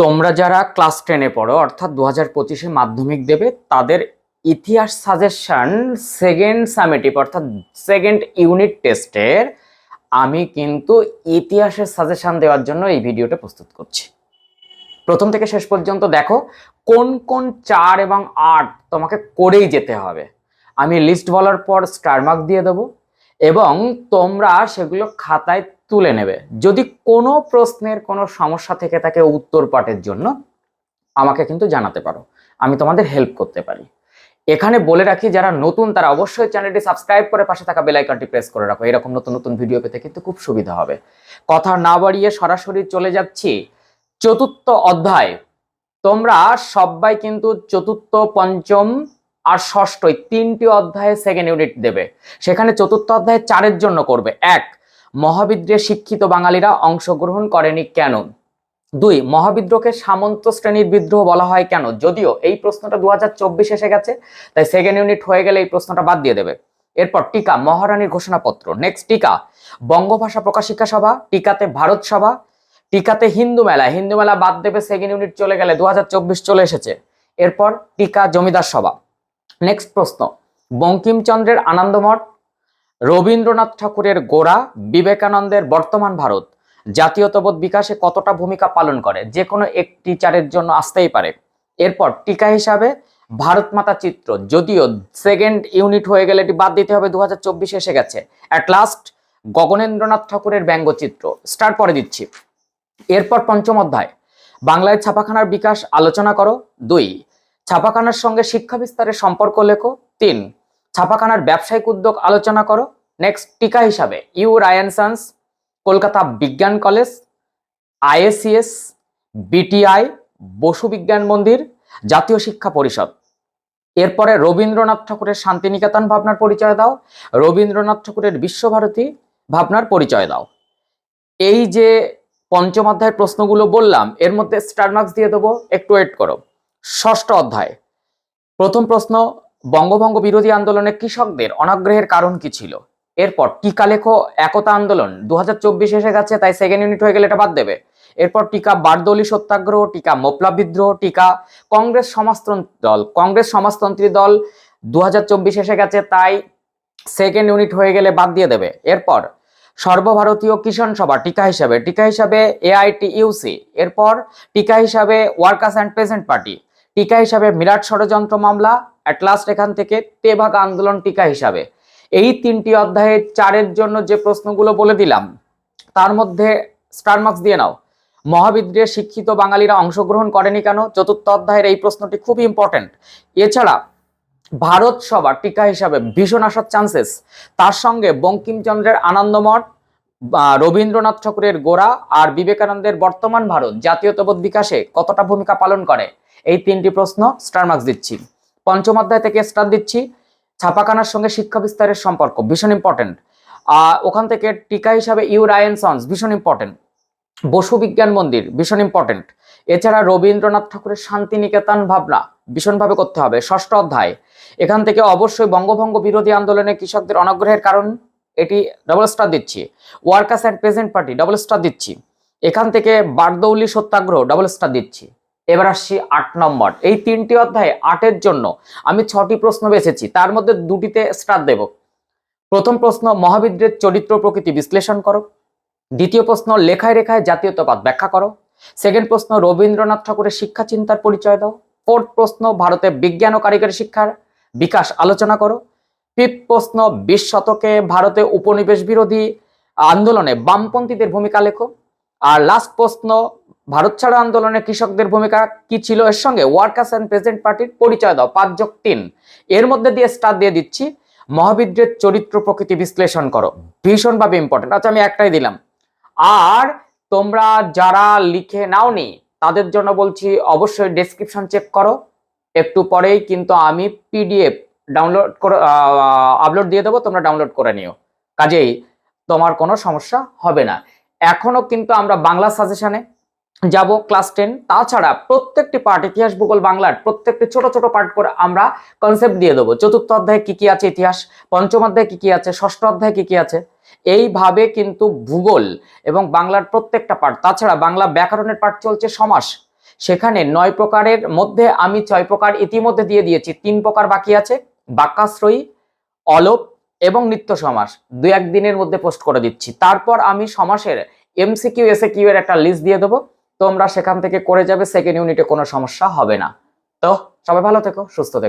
তোমরা যারা ক্লাস টেনে পড়ো, অর্থাৎ দু হাজার পঁচিশে মাধ্যমিক দেবে, তাদের ইতিহাস সাজেশন সেকেন্ড সামেটিভ অর্থাৎ সেকেন্ড ইউনিট টেস্টের আমি কিন্তু ইতিহাসের সাজেশন দেওয়ার জন্য এই ভিডিওটা প্রস্তুত করছি। প্রথম থেকে শেষ পর্যন্ত দেখো, কোন কোন চার এবং আট তোমাকে করেই যেতে হবে। আমি লিস্ট বলার পর স্টারমার্ক দিয়ে দেবো, এবং তোমরা সেগুলো খাতায় তুলে নেবে। যদি কোনো প্রশ্নের কোনো সমস্যা থেকে থাকে উত্তর পাঠের জন্য, আমাকে কিন্তু জানাতে পারো। আমি তোমাদের হেল্প করতে পারি। এখানে বলে রাখি, যারা নতুন, তারা অবশ্যই চ্যানেলটি সাবস্ক্রাইব করে পাশে থাকা বেল আইকনটি প্রেস করে রাখো। এরকম নতুন নতুন ভিডিও পেতে কিন্তু খুব সুবিধা হবে। কথা না বাড়িয়ে সরাসরি চলে যাচ্ছি। চতুর্থ অধ্যায়। তোমরা সবাই কিন্তু চতুর্থ, পঞ্চম আর ষষ্ঠ তিনটি অধ্যায়ে সেকেন্ড ইউনিট দেবে। সেখানে চতুর্থ অধ্যায়ে চারের জন্য করবে। এক মহাবিদ্রে শিক্ষিত বাঙালিরা অংশগ্রহণ করেনি কেন? দুই, মহাবিদ্রোহকে সামন্ত শ্রেণির বিদ্রোহ বলা হয় কেন? যদিও এই প্রশ্নটা দু হাজার চব্বিশ এসে গেছে, তাই সেকেন্ড ইউনিট হয়ে গেলে এই প্রশ্নটা বাদ দিয়ে দেবে। এরপর টিকা, মহারানীর ঘোষণাপত্র। নেক্সট টিকা, বঙ্গভাষা প্রকাশিকা সভা, টিকাতে ভারত সভা, টিকাতে হিন্দু মেলা। হিন্দু মেলা বাদ দেবে সেকেন্ড ইউনিট চলে গেলে দু হাজার চব্বিশ চলে এসেছে। এরপর টিকা জমিদার সভা। নেক্সট প্রশ্ন, বঙ্কিমচন্দ্রের আনন্দমঠ রবীন্দ্রনাথ ঠাকুরের গোড়া বিবেকানন্দের বর্তমান ভারত। জাতীয়তাবোধ বিকাশে কতটা ভূমিকা পালন করে, যে কোনো একটি চারের জন্য আসতেই পারে। এরপর টিকা হিসাবে ভারত মাতা চিত্র, যদিও সেকেন্ড ইউনিট হয়ে গেলে এটি বাদ দিতে হবে দু হাজার এসে গেছে। অ্যাট লাস্ট গগনেন্দ্রনাথ ঠাকুরের ব্যঙ্গচিত্র স্টার পরে দিচ্ছি। এরপর পঞ্চম অধ্যায়। বাংলায় ছাপাখানার বিকাশ আলোচনা করো। দুই, ছাপাখানার সঙ্গে শিক্ষা বিস্তারের সম্পর্ক লেখো। তিন ছাপাখানার ব্যবসায়িক উদ্যোগ আলোচনা করো। নেক্সট টিকা হিসাবে ইউ রায়ানসান্স কলকাতা বিজ্ঞান college IACS BTI, Basu Bigyan মন্দির, জাতীয় শিক্ষা পরিষদ। এরপরে রবীন্দ্রনাথ ঠাকুরের শান্তিনিকেতন ভাবনার পরিচয় দাও, রবীন্দ্রনাথ ঠাকুরের বিশ্বভারতী ভাবনার পরিচয় দাও। এই যে পঞ্চম অধ্যায়ের প্রশ্নগুলো বললাম, এর মধ্যে স্টার মার্কস দিয়ে দেবো, একটু ওয়েট করো। ষষ্ঠ অধ্যায়, প্রথম প্রশ্ন বঙ্গভঙ্গ বিরোধী আন্দোলনে কৃষকদের অনাগ্রহের কারণ কি ছিল? এরপর টিকা লেখো, একতা আন্দোলন দু হাজার চব্বিশ এসে গেছে, তাই সেকেন্ড ইউনিট হয়ে গেলে এটা বাদ দেবে। এরপর টিকা বারদলি সত্যাগ্রহ, টিকা মোপলা বিদ্রোহ, টিকা কংগ্রেস সমাজতন্ত্রী দল, কংগ্রেস সমাজতন্ত্রী দল দু হাজার চব্বিশ এসে গেছে, তাই সেকেন্ড ইউনিট হয়ে গেলে বাদ দিয়ে দেবে। এরপর সর্বভারতীয় কিষাণ সভা, টিকা হিসাবে টিকা হিসাবে এআইটি ইউসি এরপর টিকা হিসাবে ওয়ার্কার্স অ্যান্ড পেসেন্ট পার্টি টিকা হিসাবে মিরাট ষড়যন্ত্র মামলা অ্যাট লাস্ট এখান থেকে তেভাগ আন্দোলন টিকা হিসাবে। এই তিনটি অধ্যায়ে চারের জন্য যে প্রশ্নগুলো বলে দিলাম, তার মধ্যে স্টার মার্কস দিয়ে নাও। মহাবিদ্রে শিক্ষিত বাঙালিরা অংশগ্রহণ করেনি কেন? চতুর্থ অধ্যায়ের এই প্রশ্নটি খুব ইম্পর্টেন্ট এছাড়া ভারত সভা টিকা হিসাবে ভীষণ আসার চান্সেস তার সঙ্গে বঙ্কিমচন্দ্রের আনন্দমঠ রবীন্দ্রনাথ ঠাকুরের গোড়া আর বিবেকানন্দের বর্তমান ভারত জাতীয়তাবোধ বিকাশে কতটা ভূমিকা পালন করে? এই তিনটি প্রশ্ন স্টার মার্কস দিচ্ছি। পঞ্চম অধ্যায় থেকে স্টার দিচ্ছি। ছাপাখানার সঙ্গে শিক্ষা বিস্তারের সম্পর্ক, ভীষণ ইম্পর্টেন্ট ওখান থেকে টিকা হিসাবে ইউ রায়নসন্স ভীষণ ইম্পর্টেন্ট বসু বিজ্ঞান মন্দির, ভীষণ ইম্পর্টেন্ট এছাড়া রবীন্দ্রনাথ ঠাকুরের শান্তিনিকেতন ভাবনা, ভীষণভাবে করতে হবে। ষষ্ঠ অধ্যায়, এখান থেকে অবশ্যই বঙ্গভঙ্গ বিরোধী আন্দোলনে কৃষকদের অনাগ্রহের কারণ, এটি ডবল স্টার দিচ্ছি। Workers and present party double star দিচ্ছি। এখান থেকে বারদৌলি সত্যাগ্রহ ডবল স্টার দিচ্ছি। এবার আসছি আট নম্বর। এই তিনটি অধ্যায়ে আটের জন্য আমি ছটি প্রশ্ন বেছেছি, তার মধ্যে দুটিতে স্টার দেব। প্রথম প্রশ্ন, মহাবিদ্রের চরিত্র প্রকৃতি বিশ্লেষণ করো। দ্বিতীয় প্রশ্ন, লেখায় রেখায় জাতীয়তাবাদ ব্যাখ্যা করো। সেকেন্ড প্রশ্ন, রবীন্দ্রনাথ ঠাকুরের শিক্ষা চিন্তার পরিচয় দাও। ফোর্থ প্রশ্ন ভারতের বিজ্ঞান ও কারিগরি শিক্ষার বিকাশ আলোচনা করো। ফিফথ প্রশ্ন, বিশ শতকে ভারতে উপনিবেশ বিরোধী আন্দোলনে বামপন্থীদের ভূমিকা লেখো। আর লাস্ট প্রশ্ন ভারত ছাড়ো আন্দোলনে কৃষকদের ভূমিকা কি ছিল এর সঙ্গে? ওয়ার্কার্স অ্যান্ড প্রেজেন্ট পার্টির পরিচয় দাও, পাঁচ যোগ তিন। এর মধ্যে দিয়ে স্টার দিয়ে দিচ্ছি মহাবিদ্রের চরিত্র প্রকৃতি বিশ্লেষণ করো। ভীষণভাবে ইম্পর্টেন্ট আচ্ছা আমি একটাই দিলাম। আর তোমরা যারা লিখে নাওনি, তাদের জন্য বলছি অবশ্যই ডেসক্রিপশন চেক করো। একটু পরেই কিন্তু আমি পিডিএফ ডাউনলোড করে আপলোড দিয়ে দেবো, তোমরা ডাউনলোড করে নিও। কাজেই তোমার কোনো সমস্যা হবে না। এখনও কিন্তু আমরা বাংলা সাজেশনে যাব ক্লাস টেন তাছাড়া প্রত্যেকটি পার্ট ইতিহাস, ভূগোল, বাংলার প্রত্যেকটি ছোট ছোট পার্ট করে আমরা কনসেপ্ট দিয়ে দেবো। চতুর্থ অধ্যায়ে কি কি আছে ইতিহাস? পঞ্চম অধ্যায় কি কি আছে? ষষ্ঠ অধ্যায় কি কি আছে? এইভাবে কিন্তু ভূগোল এবং বাংলার প্রত্যেকটা পার্ট তাছাড়া বাংলা ব্যাকরণের পাঠ চলছে সমাস। সেখানে নয় প্রকারের মধ্যে আমি ছয় প্রকার ইতিমধ্যে দিয়ে দিয়েছি। তিন প্রকার বাকি আছে, বাক্যাশ্রয়ী, অলোপ এবং নিত্য সমাস। দু একদিনের মধ্যে পোস্ট করে দিচ্ছি। তারপর আমি সমাসের এমসিকিউ এসে কিউ এর একটা লিস্ট দিয়ে দেবো। তোমরা সেখান থেকে করে যাবে সেকেন্ড ইউনিটে কোনো সমস্যা হবে না। তো সবাই ভালো থেকো, সুস্থ থেকো।